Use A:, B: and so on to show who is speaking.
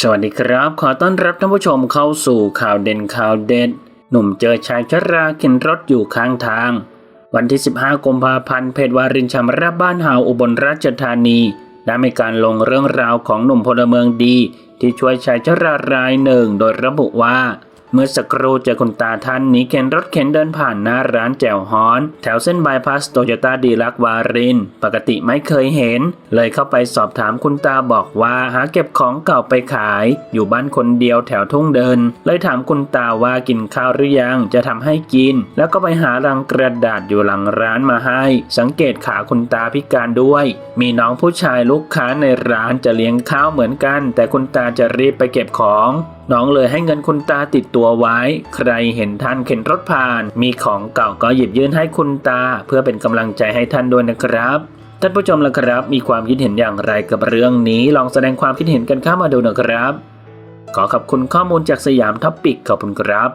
A: สวัสดีครับ ขอต้อนรับท่านผู้ชมเข้าสู่ข่าวเด่นข่าวเด็ด หนุ่มเจอชายชราเข็นรถอยู่ข้างทาง วันที่ 15 กุมภาพันธ์เพจวารินชำราบบ้านหาวอุบลราชธานี ได้มีการลงเรื่องราวของหนุ่มพลเมืองดี ที่ช่วยชายชรารายหนึ่งโดยระบุว่า เมื่อสักครู่เจอคุณตาท่านนี้เข็นรถเข็นเดินผ่านหน้าร้านแจ่วฮอน แถวเส้นบายพาสโตโยต้าดีลักวาริน ปกติไม่เคยเห็น เลยเข้าไปสอบถามคุณตาบอกว่าหาเก็บของเก่าไปขาย อยู่บ้านคนเดียวแถวทุ่งเดิน เลยถามคุณตาว่ากินข้าวหรือยังจะทำให้กิน แล้วก็ไปหารังกระดาษอยู่หลังร้านมาให้ สังเกตขาคุณตาพิการด้วย มีน้องผู้ชายลูกค้าในร้านจะเลี้ยงข้าวเหมือนกัน แต่คุณตาจะรีบไปเก็บของ น้องเลยให้เงินคุณตาติดตัวไว้ ใครเห็นท่านเข็นรถผ่าน มีของเก่าก็หยิบยื่นให้คุณตา เพื่อเป็นกำลังใจให้ท่านด้วยนะครับท่านผู้ชมละครับ มีความคิดเห็นอย่างไรกับเรื่องนี้ ลองแสดงความคิดเห็นกันเข้ามาดูนะครับ ขอขอบคุณข้อมูลจากสยามท็อปปิกขอบคุณครับ